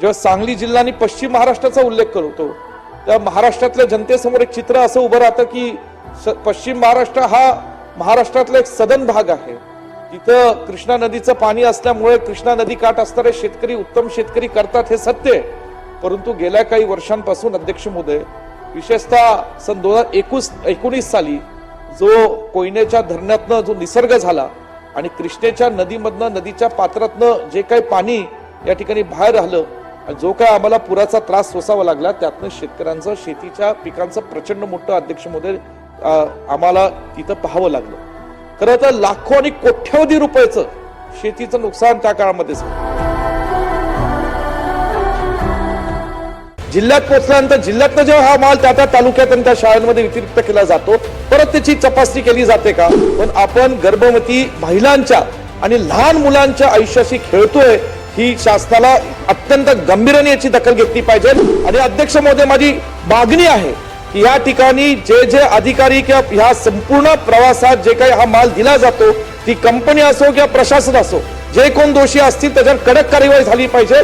जेव्हा सांगली जिल्हा आणि पश्चिम महाराष्ट्राचा उल्लेख करतो त्या महाराष्ट्रातल्या जनतेसमोर एक चित्र असं उभं राहतं की स- पश्चिम महाराष्ट्र हा महाराष्ट्रातला एक सदन भाग आहे. तिथं कृष्णा नदीचं पाणी असल्यामुळे कृष्णा नदी काठ असणारे शेतकरी उत्तम शेतकरी करतात हे सत्य आहे. परंतु गेल्या काही वर्षांपासून अध्यक्ष मोदय विशेषतः सन दोन हजार एकोस एकोणीस साली जो कोयनेच्या धरणातनं जो निसर्ग झाला आणि कृष्णेच्या नदीमधनं नदीच्या पात्रातनं जे काही पाणी या ठिकाणी बाहेर आलं जो काय आम्हाला पुराचा त्रास सोसावा लागला त्यातनं शेतकऱ्यांचं शेतीच्या पिकांचं प्रचंड मोठं अध्यक्ष आम्हाला तिथं पाहावं लागलं. खरं तर लाखो आणि कोट्यवधी रुपयाचं शेतीचं नुकसान त्या काळामध्ये जिल्ह्यात पोहोचल्यानंतर जिल्ह्यातनं जेव्हा हा माल त्या त्या तालुक्यात आणि त्या शाळांमध्ये वितरित केला जातो परत त्याची तपासणी केली जाते का? पण आपण गर्भवती महिलांच्या आणि लहान मुलांच्या आयुष्याशी खेळतोय ही शासनाला अत्यंत गंभीराने याची दखल घेतली पाहिजे. आणि अध्यक्ष महोदय माझी मागणी आहे की या ठिकाणी जे जे अधिकारी किंवा ह्या संपूर्ण प्रवासात जे काही हा माल दिला जातो ती कंपनी असो किंवा प्रशासन असो जे कोण दोषी असतील त्याच्यावर कडक कार्यवाही झाली पाहिजे.